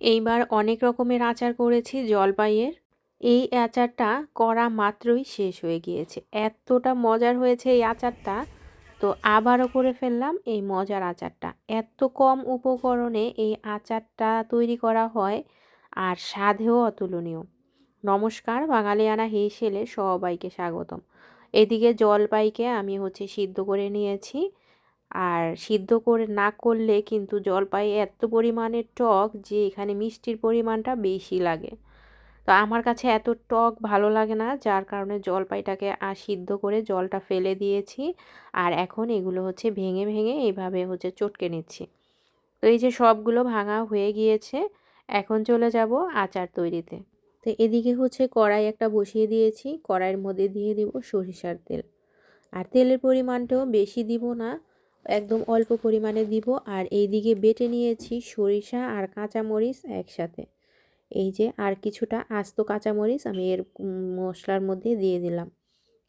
এইবার অনেক রকমের আচার করেছি জলপাইয়ের। এই আচারটা করা মাত্রই শেষ হয়ে গিয়েছে। এতটা মজার হয়েছে এই আচারটা। তো আবারও করে ফেললাম এই মজার আচারটা। এত কম উপকরণে এই আচারটা তৈরি করা হয় আর স্বাদেও অতুলনীয়। নমস্কার, বাঙালিয়ানা হেসেলে সবাইকে স্বাগতম। এদিকে জলপাইকে আমি হচ্ছে সিদ্ধ করে নিয়েছি। আর সিদ্ধ করে না করলে কিন্তু জলপাই এত পরিমাণের টক যে এখানে মিষ্টির পরিমাণটা বেশি লাগে। তো আমার কাছে এত টক ভালো লাগে না, যার কারণে জলপাইটাকে সিদ্ধ করে জলটা ফেলে দিয়েছি। আর এখন এগুলো হচ্ছে ভেঙে ভেঙে এইভাবে হচ্ছে চটকে নিচ্ছি। তো এই যে সবগুলো ভাঙা হয়ে গিয়েছে, এখন চলে যাব আচার তৈরিতে। তো এদিকে হচ্ছে কড়াই একটা বসিয়ে দিয়েছি, কড়াইয়ের মধ্যে দিয়ে দিব সরিষার তেল। আর তেলের পরিমাণটাও বেশি দিব না একদম অল্প পরিমাণে দিব আর এই দিকে বেটে নিয়েছি সরিষা আর কাঁচামরিচ একসাথে। এই যে আর কিছুটা আস্ত কাঁচামরিচ আমি এর মশলার মধ্যে দিয়ে দিলাম।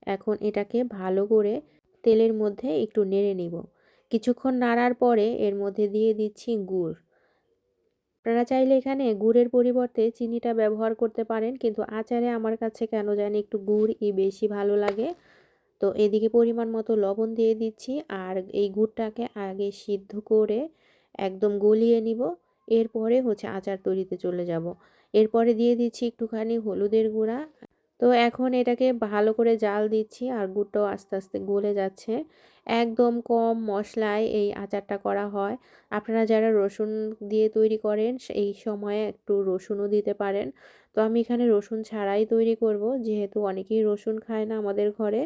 এখন এটাকে ভালো করে তেলের মধ্যে একটু নেড়ে নিব। কিছুক্ষণ নাড়ার পরে এর মধ্যে দিয়ে দিচ্ছি গুড়। আপনারা চাইলে এখানে গুড়ের পরিবর্তে চিনিটা ব্যবহার করতে পারেন, কিন্তু আচারে আমার কাছে কেন জানি একটু গুড়ই বেশি ভালো লাগে। তো এদিকে পরিমাণ মতো লবণ দিয়ে দিচ্ছি আর এই গুড়টাকে আগে সিদ্ধ করে একদম গলিয়ে নিব। এরপরে হচ্ছে আচার তৈরিতে চলে যাব। এরপরে দিয়ে দিচ্ছি একটুখানি হলুদের গুঁড়া তো এখন এটাকে ভালো করে জাল দিচ্ছি আর গুড়টাও আস্তে আস্তে গলে যাচ্ছে। একদম কম মশলায় এই আচারটা করা হয়। আপনারা যারা রসুন দিয়ে তৈরি করেন এই সময়ে একটু রসুনও দিতে পারেন। তো আমি এখানে রসুন ছাড়াই তৈরি করব। যেহেতু অনেকেই রসুন খায় না আমাদের ঘরে,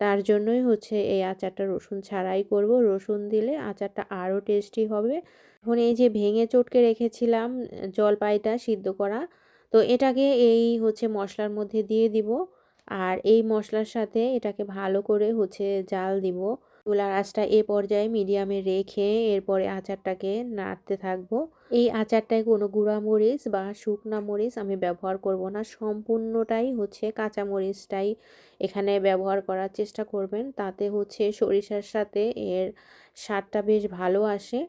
তার জন্যই হচ্ছে এই আচারটা রসুন ছাড়াই করব। রসুন দিলে আচারটা আরও টেস্টি হবে। এখন এই যে ভেঙে চটকে রেখেছিলাম, জলপাইটা সিদ্ধ করা তো এটাকে এই হচ্ছে মশলার মধ্যে দিয়ে দিব। আর এই মশলার সাথে এটাকে ভালো করে হচ্ছে জাল দিব। চুলার আঁচটা এ পর্যায়ে মিডিয়ামে রেখে এরপরে আচারটাকে নাড়তে থাকব। এই আচারটায় কোনো গুঁড়া মরিচ বা শুকনা মরিচ আমি ব্যবহার করব না। সম্পূর্ণটাই হচ্ছে কাঁচা মরিচটাই এখানে ব্যবহার করার চেষ্টা করবেন। তাতে হচ্ছে সরিষার সাথে এর স্বাদটা বেশ ভালো আসে।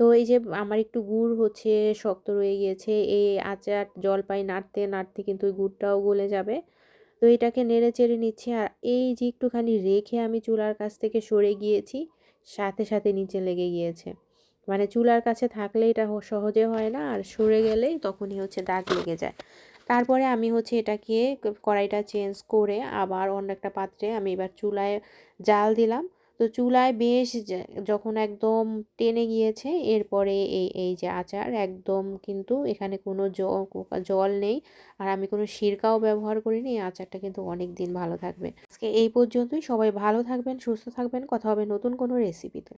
তো এই যে আমার একটু গুড় হচ্ছে, শক্ত রয়ে গিয়েছে, এই আচার জলপাই নাড়তে নাড়তে কিন্তু ওই গুড়টাও গলে যাবে। তো এটাকে নেড়ে চেড়ে নিচ্ছি আর এই যে একটুখানি রেখে আমি চুলার কাছ থেকে সরে গিয়েছি, সাথে সাথে নিচে লেগে গিয়েছে। মানে চুলার কাছে থাকলে এটা সহজে হয় না আর সরে গেলেই তখনই হচ্ছে দাগ লেগে যায়। তারপরে আমি হচ্ছে এটাকে কড়াইটা চেঞ্জ করে আবার অন্য একটা পাত্রে আমি এবার চুলায় জাল দিলাম। তো চুলায় বেশ যখন একদম টেনে গিয়েছে, এরপরে এই এই যে আচার একদম কিন্তু এখানে কোনো জল নেই। আর আমি কোনো সিরকাও ব্যবহার করিনি, এই আচারটা কিন্তু অনেক দিন ভালো থাকবে। আজকে এই পর্যন্তই। সবাই ভালো থাকবেন, সুস্থ থাকবেন। কথা হবে নতুন কোনো রেসিপিতে